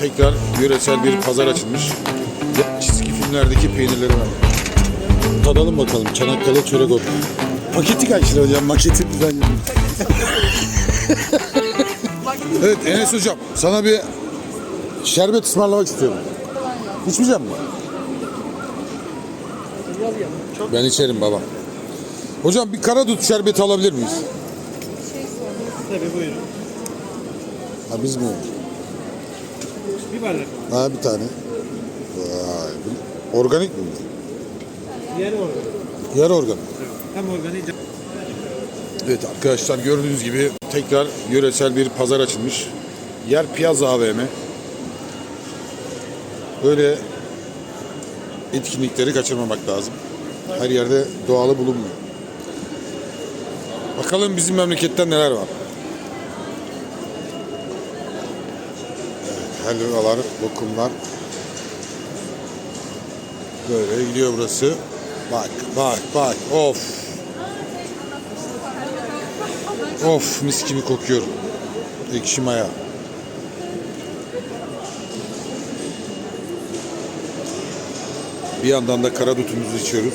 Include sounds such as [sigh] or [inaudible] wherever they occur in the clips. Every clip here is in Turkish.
tekrar yöresel bir pazar açılmış. Çizgi filmlerdeki peynirleri var. Tadalım bakalım Çanakkale çörek otu. Paketi kaç lira hocam? Maketi güzel. [laughs] evet Enes hocam sana bir şerbet ısmarlamak istiyorum. İçmeyecek misin? Ben içerim baba. Hocam bir karadut şerbeti alabilir miyiz? Tabii buyurun. Ha biz mi? Bir bardak. Ha bir tane. Vay. bu Organik mi? Yarı organ. Yarı organik. Hem organik. Evet arkadaşlar gördüğünüz gibi tekrar yöresel bir pazar açılmış. Yer Piazza AVM. Böyle etkinlikleri kaçırmamak lazım. Her yerde doğalı bulunmuyor. Bakalım bizim memleketten neler var. Helvalar, lokumlar. Böyle gidiyor burası. Bak, bak, bak. Of. Of mis gibi kokuyor. Ekşi maya. Bir yandan da karadutumuzu içiyoruz.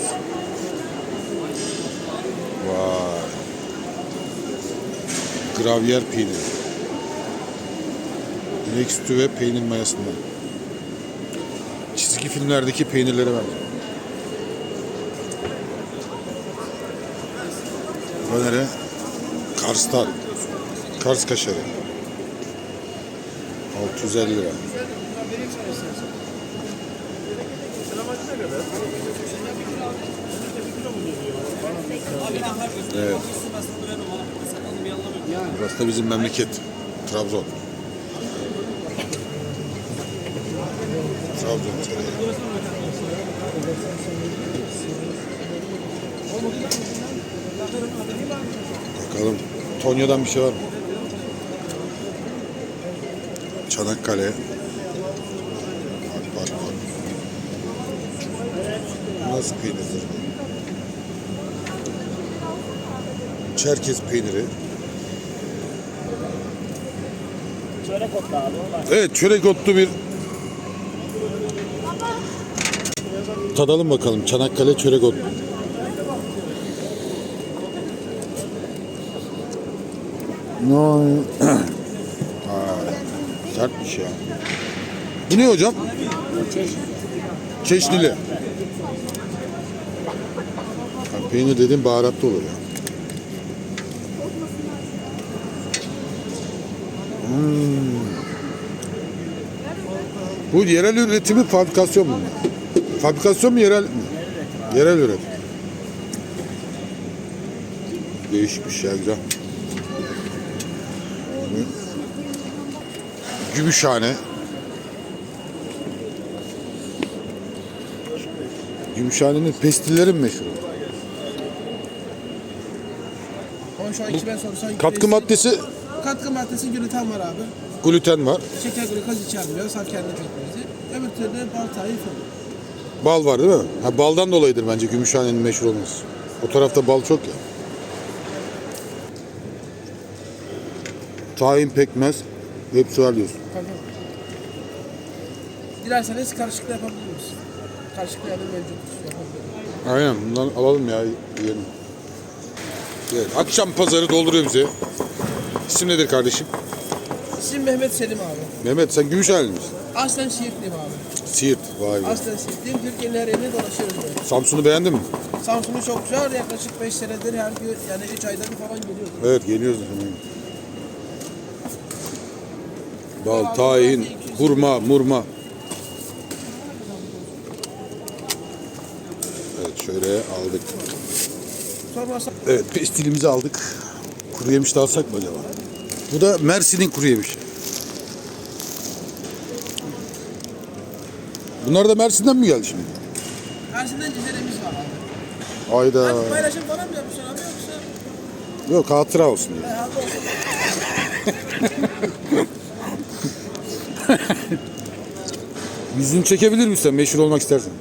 Vay. Gravyer peyniri. İnek sütü ve peynir mayasından. Çizgi filmlerdeki peynirlere benziyor. Önere Kars'tan. Kars kaşarı. 650 lira. Evet. Burası da bizim memleket. Trabzon. Trabzon tereyağı. Bakalım. Tonya'dan bir şey var mı? Çanakkale. Bak bak bak. Nasıl peynirdir? Çerkez peyniri. Çörek otlu abi. Evet çörek otlu bir Tadalım bakalım Çanakkale çörek otlu. No. [clears throat] Sertmiş ya. Bu ne hocam? Çeşnili. Ha, peynir dediğim baharatlı olur ya. Bu yerel üretimi fabrikasyon mu? Fabrikasyon mu yerel mi? Yerel üretim. Değişikmiş ya güzel. Gümüşhane. Gümüşhane'nin pestilleri mi meşhur? Ama şu an iki ben sorsam Katkı maddesi katkı maddesi gluten var abi. gluten var. Şeker glikoz içermiyor. Saf kendi pekmezi. Öbür türlü bal fırın. Bal var değil mi? Ha, baldan dolayıdır bence Gümüşhane'nin meşhur olması. O tarafta bal çok ya. Tahin pekmez. Hepsi var diyorsun. Dilerseniz karışıklı yapabiliriz. Karışıklı yani mevcut. Yapabiliriz. Aynen bundan alalım ya yiyelim. Evet, akşam pazarı dolduruyor bize. İsim nedir kardeşim? İsim Mehmet Selim abi. Mehmet sen Gümüşhaneli misin? Aslen Siirtliyim abi. Siirt. Vay be. Aslen Siirtliyim. Türkiye'nin her yerine dolaşıyoruz böyle. Samsun'u beğendin mi? Samsun'u çok güzel. Yaklaşık 5 senedir her gün yani 3 ayda bir falan geliyoruz. Evet geliyoruz. Bal, tahin, hurma, murma. Evet şöyle aldık. Evet pestilimizi aldık. Kuru yemiş de alsak mı acaba? Bu da Mersin'in kuru yemiş. Bunlar da Mersin'den mi geldi şimdi? Mersin'den ciğerimiz var abi. Ayda. Hadi paylaşım falan mı yapmışsın abi yoksa? Yok hatıra olsun diye. E, abi olsun. [laughs] Yüzünü çekebilir misin meşhur olmak istersen?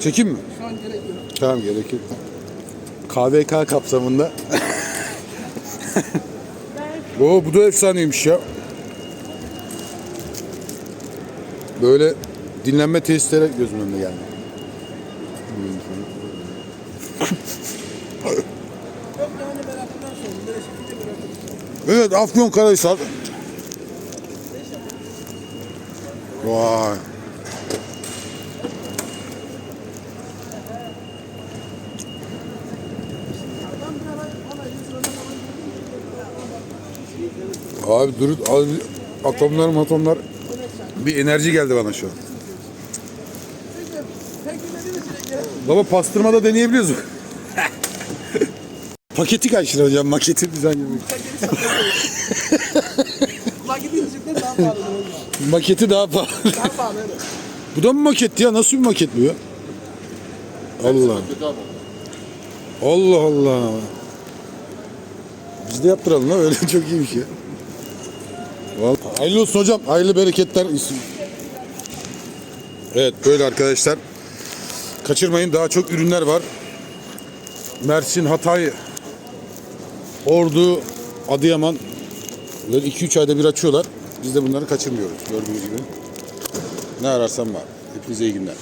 Çekeyim mi? Şu an gerek yok. Tamam gerek yok. KVK kapsamında. Oo bu da efsaneymiş ya. Böyle dinlenme tesisleri gözümün önüne geldi. Evet Afyon Karahisar. Vay. Abi dur abi, atomlar bir enerji geldi bana şu an. Peki, peki ne diyorsun? Baba pastırma da deneyebiliyoruz mu? [laughs] Paketi kaç lira hocam? Maketi düzen yemek. Maketi yüzükten daha pahalı. Maketi daha pahalı. Daha pahalı evet. bu da mı maket ya? Nasıl bir maket bu ya? Allah. Allah Allah. Biz de yaptıralım lan öyle [laughs] çok iyiymiş ya. Vallahi. Hayırlı olsun hocam. Hayırlı bereketler. Evet böyle arkadaşlar. Kaçırmayın daha çok ürünler var. Mersin, Hatay, Ordu, Adıyaman böyle 2-3 ayda bir açıyorlar. Biz de bunları kaçırmıyoruz gördüğünüz gibi. Ne ararsan var. Hepinize iyi günler.